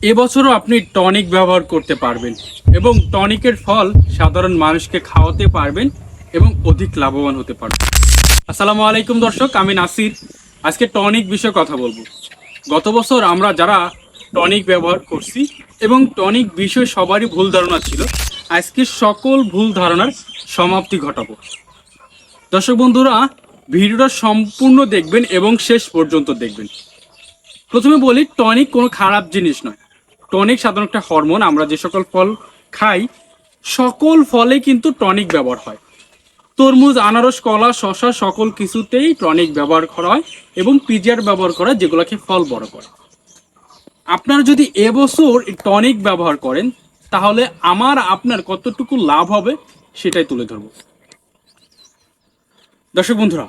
এবছরও আপনি টনিক ব্যবহার করতে পারবেন এবং টনিকের ফল সাধারণ মানুষকে খাওয়াতে পারবেন এবং অধিক লাভবান হতে পারবেন। আসসালামু আলাইকুম দর্শক, আমি নাসির। আজকে টনিক বিষয়ে কথা বলব। গত বছর আমরা যারা টনিক ব্যবহার করছি এবং টনিক বিষয়ে সবারই ভুল ধারণা ছিল, আজকে সকল ভুল ধারণার সমাপ্তি ঘটাবো। দর্শক বন্ধুরা, ভিডিওটা সম্পূর্ণ দেখবেন এবং শেষ পর্যন্ত দেখবেন। প্রথমে বলি, টনিক কোনো খারাপ জিনিস নয়। টনিক সাধারণ একটা হরমোন আমরা যে সকল ফল খাই, সকল ফলে কিন্তু টনিক ব্যবহার হয়। তরমুজ, আনারস, কলা শশা সকল কিছুতেই টনিক ব্যবহার করা হয় এবং পিজিআর ব্যবহার করা যেগুলোকে ফল বড় করে। আপনারা যদি এবছর টনিক ব্যবহার করেন, তাহলে আমার, আপনার কতটুকু লাভ হবে সেটাই তুলে ধরবো। দর্শক বন্ধুরা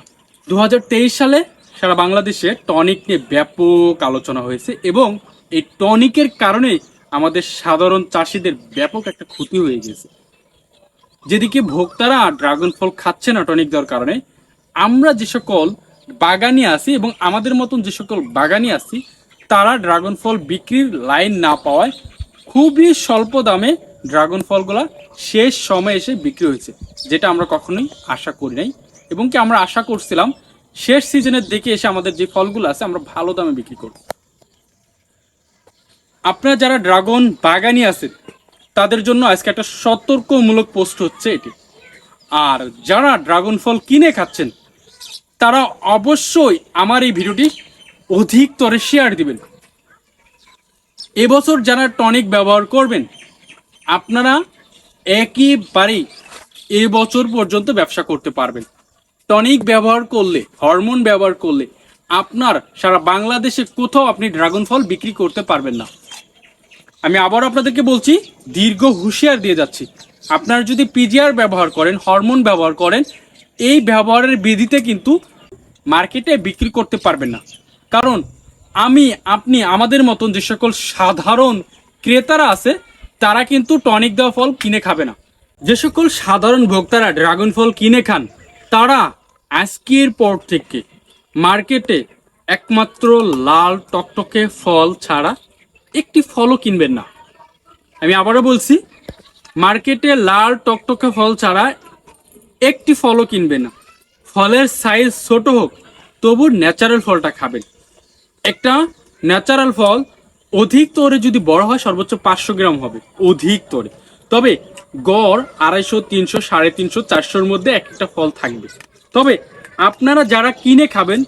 দু হাজার তেইশ সালে সারা বাংলাদেশে টনিক নিয়ে ব্যাপক আলোচনা হয়েছে এবং এই টনিকের কারণে আমাদের সাধারণ চাষিদের ব্যাপক একটা ক্ষতি হয়ে গেছে। যেদিকে ভোক্তারা ড্রাগন ফল খাচ্ছে না টনিক দেওয়ার কারণে, আমরা যে সকল বাগানি আছি এবং আমাদের মতন যে সকল বাগানি আছি, তারা ড্রাগন ফল বিক্রির লাইন না পাওয়ায় খুবই স্বল্প দামে ড্রাগন ফলগুলা শেষ সময়ে এসে বিক্রি হয়েছে, যেটা আমরা কখনোই আশা করি নাই। এবং কি আমরা আশা করছিলাম, শেষ সিজনের দিকে এসে আমাদের যে ফলগুলো আছে, আমরা ভালো দামে বিক্রি করব। আপনারা যারা ড্রাগন বাগানি আছেন, তাদের জন্য আজকে একটা সতর্কমূলক পোস্ট হচ্ছে এটি। আর যারা ড্রাগন ফল কিনে খাচ্ছেন, তারা অবশ্যই আমার এই ভিডিওটি অধিকতরে শেয়ার দিবেন। এবছর যারা টনিক ব্যবহার করবেন, আপনারা একইবারেই এ বছর পর্যন্ত ব্যবসা করতে পারবেন। টনিক ব্যবহার করলে, হরমোন ব্যবহার করলে আপনার সারা বাংলাদেশে কোথাও আপনি ড্রাগন ফল বিক্রি করতে পারবেন না। আমি আবার আপনাদেরকে বলছি, দীর্ঘ হুঁশিয়ার দিয়ে যাচ্ছি। আপনারা যদি পিজিআর ব্যবহার করেন, হরমোন ব্যবহার করেন, এই ব্যবহারের বিধিতে কিন্তু মার্কেটে বিক্রি করতে পারবেন না। কারণ আমি, আপনি, আমাদের মতন যে সকল সাধারণ ক্রেতারা আছে, তারা কিন্তু টনিক দেওয়া ফল কিনে খাবে না। যে সকল সাধারণ ভোক্তারা ড্রাগন ফল কিনে খান, তারা আজকের পর থেকে মার্কেটে একমাত্র লাল টকটকে ফল ছাড়া একটি ফলও কিনবেন না। আমি আবারও বলছি, মার্কেটে লাল টকটকে ফল ছাড়া একটি ফলও কিনবেন না। ফলের সাইজ ছোট হোক, তবু ন্যাচারাল ফলটা খাবেন। একটা ন্যাচারাল ফল অধিক তরে যদি বড় হয়, সর্বোচ্চ পাঁচশো গ্রাম হবে, অধিক তরে। তবে গড় আড়াইশো, তিনশো, সাড়ে তিনশো, চারশোর মধ্যে এক একটা ফল থাকবে। তবে আপনারা যারা কিনে খাবেন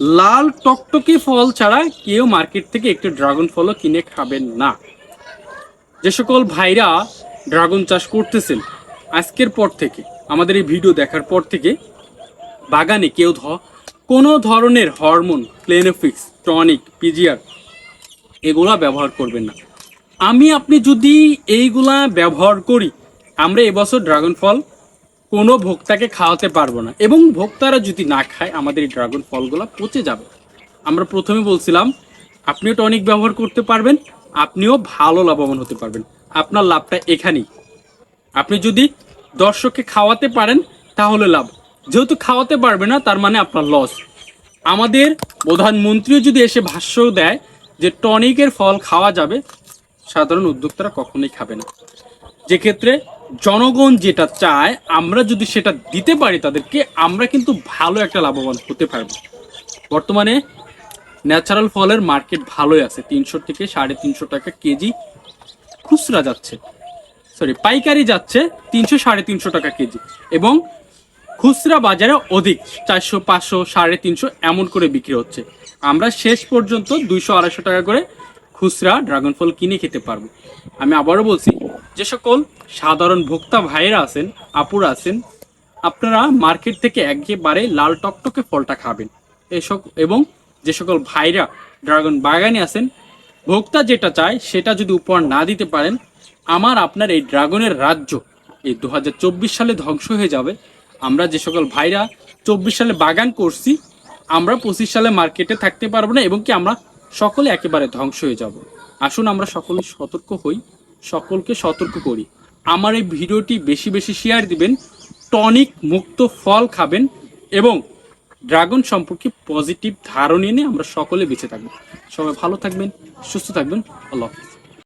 লাল টকটকে ফল ছাড়া কেউ মার্কেট থেকে একটু ড্রাগন ফলও কিনে খাবেন না। যে সকল ভাইরা ড্রাগন চাষ করতেছেন, আজকের পর থেকে, আমাদের এই ভিডিও দেখার পর থেকে, বাগানে কেউ ধ, কোনো ধরনের হরমোন প্লেনোফিক্স টনিক, পিজিআর এগুলা ব্যবহার করবেন না। আমি, আপনি যদি এইগুলা ব্যবহার করি, আমরা এবছর ড্রাগন ফল কোনো ভোক্তাকে খাওয়াতে পারব না। এবং ভোক্তারা যদি না খায়, আমাদের এই ড্রাগন ফলগুলো পচে যাবে। আমরা প্রথমে বলছিলাম, আপনিও টনিক ব্যবহার করতে পারবেন, আপনিও ভালো লাভবান হতে পারবেন। আপনার লাভটা এখানেই। আপনি যদি দর্শককে খাওয়াতে পারেন, তাহলে লাভ। যেহেতু খাওয়াতে পারবে না, তার মানে আপনার লস। আমাদের প্রধানমন্ত্রীও যদি এসে ভাষ্য দেয় যে টনিকের ফল খাওয়া যাবে, সাধারণ উদ্যোক্তারা কখনোই খাবে না। যে ক্ষেত্রে জনগণ যেটা চায়, আমরা যদি সেটা দিতে পারি তাদেরকে, আমরা কিন্তু ভালো একটা লাভবান হতে পারব। বর্তমানে ন্যাচারাল ফলের মার্কেট ভালোই আছে। তিনশো থেকে সাড়ে তিনশো টাকা কেজি খুচরা যাচ্ছে। সরি পাইকারি যাচ্ছে তিনশো সাড়ে তিনশো টাকা কেজি এবং খুচরা বাজারে অধিক চারশো, পাঁচশো, সাড়ে তিনশো এমন করে বিক্রি হচ্ছে। আমরা শেষ পর্যন্ত দুইশো আড়াইশো টাকা করে খুচরা ড্রাগন ফল কিনে খেতে পারব। আমি আবারও বলছি, যে সকল সাধারণ ভোক্তা ভাইয়েরা আছেন, আপুরা আছেন, আপনারা মার্কেট থেকে একেবারে লাল টকটকে ফলটা খাবেন। এসব এবং যে সকল ভাইরা ড্রাগন বাগানে আছেন, ভোক্তা যেটা চায় সেটা যদি উপহার না দিতে পারেন, আমার আপনার এই ড্রাগনের রাজ্য এই দু হাজার চব্বিশ সালে ধ্বংস হয়ে যাবে। আমরা যে সকল ভাইরা চব্বিশ সালে বাগান করছি, আমরা পঁচিশ সালে মার্কেটে থাকতে পারব না এবং কি আমরা সকলে একেবারে ধ্বংস হয়ে যাব। আসুন আমরা সকলে সতর্ক হই, সকলকে সতর্ক করি। আমার এই ভিডিওটি বেশি বেশি শেয়ার দিবেন টনিক মুক্ত ফল খাবেন এবং ড্রাগন সম্পর্কে পজিটিভ ধারণা নিয়ে আমরা সকলে বেঁচে থাকব। সবাই ভালো থাকবেন, সুস্থ থাকবেন, আল্লাহ।